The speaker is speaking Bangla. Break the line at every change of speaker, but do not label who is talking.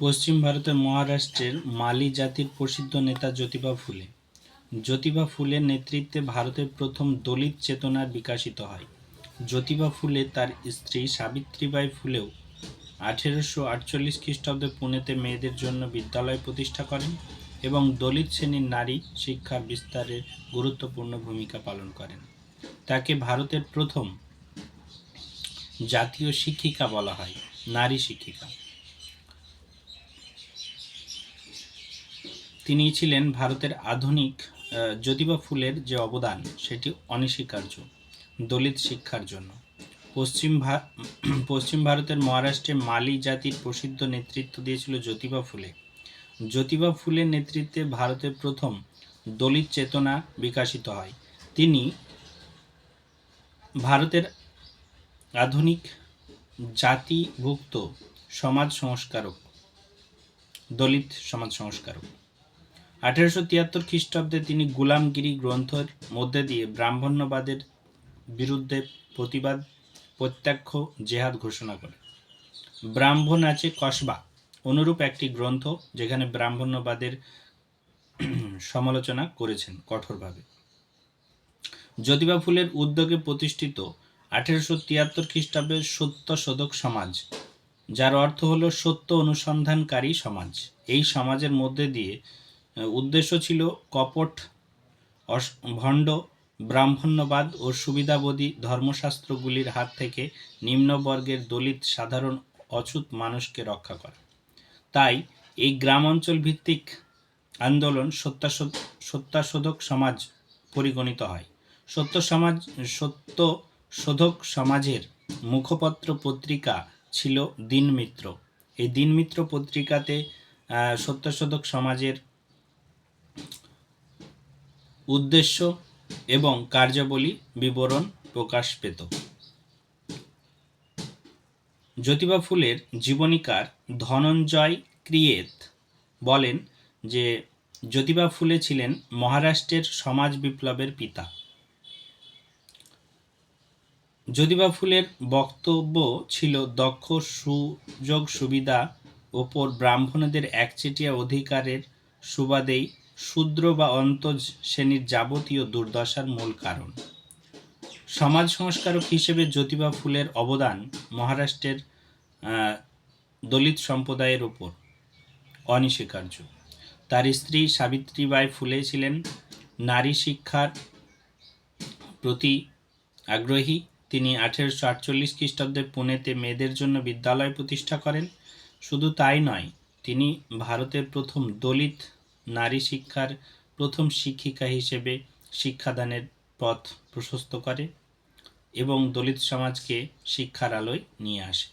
পশ্চিম ভারতের মহারাষ্ট্রের মালি জাতির প্রসিদ্ধ নেতা জ্যোতিবা ফুলে। জ্যোতিবা ফুলের নেতৃত্বে ভারতের প্রথম দলিত চেতনার বিকাশিত হয়। জ্যোতিবা ফুলে তার স্ত্রী সাবিত্রীবাই ফুলেও আঠেরোশো আটচল্লিশ খ্রিস্টাব্দে পুনেতে মেয়েদের জন্য বিদ্যালয় প্রতিষ্ঠা করেন এবং দলিত শ্রেণির নারী শিক্ষা বিস্তারে গুরুত্বপূর্ণ ভূমিকা পালন করেন। তাকে ভারতের প্রথম জাতীয় শিক্ষিকা বলা হয়, নারী শিক্ষিকা। তিনি ছিলেন ভারতের আধুনিক জ্যোতিবা ফুলের যে অবদান, সেটি অনস্বীকার্য দলিত শিক্ষার জন্য। পশ্চিম পশ্চিম ভারতের মহারাষ্ট্রে মালি জাতির প্রসিদ্ধ নেতৃত্ব দিয়েছিল জ্যোতিবা ফুলে। জ্যোতিবা ফুলের নেতৃত্বে ভারতের প্রথম দলিত চেতনা বিকাশিত হয়। তিনি ভারতের আধুনিক জাতিভুক্ত সমাজ সংস্কারক, দলিত সমাজ সংস্কারক। আঠেরোশো তিয়াত্তর খ্রিস্টাব্দে তিনি গুলামগিরি গ্রন্থের মধ্যে দিয়ে ব্রাহ্মণ্যবাদের বিরুদ্ধে প্রতিবাদ, প্রত্যক্ষ জেহাদ ঘোষণা করেন। ব্রাহ্মণ আছে কসবা অনুরূপ একটি গ্রন্থ যেখানে ব্রাহ্মণ্যবাদের সমালোচনা করেছেন কঠোরভাবে। জ্যোতিবা ফুলের উদ্যোগে প্রতিষ্ঠিত আঠেরোশো তিয়াত্তর খ্রিস্টাব্দের সত্য শোধক সমাজ, যার অর্থ হলো সত্য অনুসন্ধানকারী সমাজ। এই সমাজের মধ্যে দিয়ে উদ্দেশ্য ছিল কপট ভণ্ড, ব্রাহ্মণ্যবাদ ও সুবিধাবোধী ধর্মশাস্ত্রগুলির হাত থেকে নিম্নবর্গের দলিত সাধারণ অছুত মানুষকে রক্ষা করা। তাই এই গ্রাম অঞ্চল ভিত্তিক আন্দোলন সত্যাশোধ- সত্যাশোধক সমাজ পরিগণিত হয়। সত্য সমাজ সত্য শোধক সমাজের মুখপত্র পত্রিকা ছিল দিনমিত্র। এই দিনমিত্র পত্রিকাতে সত্যশোধক সমাজের উদ্দেশ্য এবং কার্যাবলী বিবরণ প্রকাশ পেত। জ্যোতিবা ফুলের জীবনীকার ধনঞ্জয় ক্রিয়েত বলেন যে, জ্যোতিবা ফুলে ছিলেন মহারাষ্ট্রের সমাজ বিপ্লবের পিতা। জ্যোতিবা ফুলের বক্তব্য ছিল দক্ষ, সুযোগ, সুবিধা ওপর ব্রাহ্মণদের একচেটিয়া অধিকারের সুবাদেই শূদ্র বা অন্তজ শ্রেণির যাবতীয় দুর্দশার মূল কারণ। সমাজ সংস্কারক হিসেবে জ্যোতিবা ফুলের অবদান মহারাষ্ট্রের দলিত সম্প্রদায়ের ওপর অনস্বীকার্য। তার স্ত্রী সাবিত্রীবাই ফুলে ছিলেন নারী শিক্ষার প্রতি আগ্রহী। তিনি আঠেরোশো আটচল্লিশ খ্রিস্টাব্দে পুনেতে মেয়েদের জন্য বিদ্যালয় প্রতিষ্ঠা করেন। শুধু তাই নয়, তিনি ভারতের প্রথম দলিত নারী শিক্ষার প্রথম শিক্ষিকা হিসেবে শিক্ষাদানের পথ প্রশস্ত করে এবং দলিত সমাজকে শিক্ষার আলোয় নিয়ে আসে।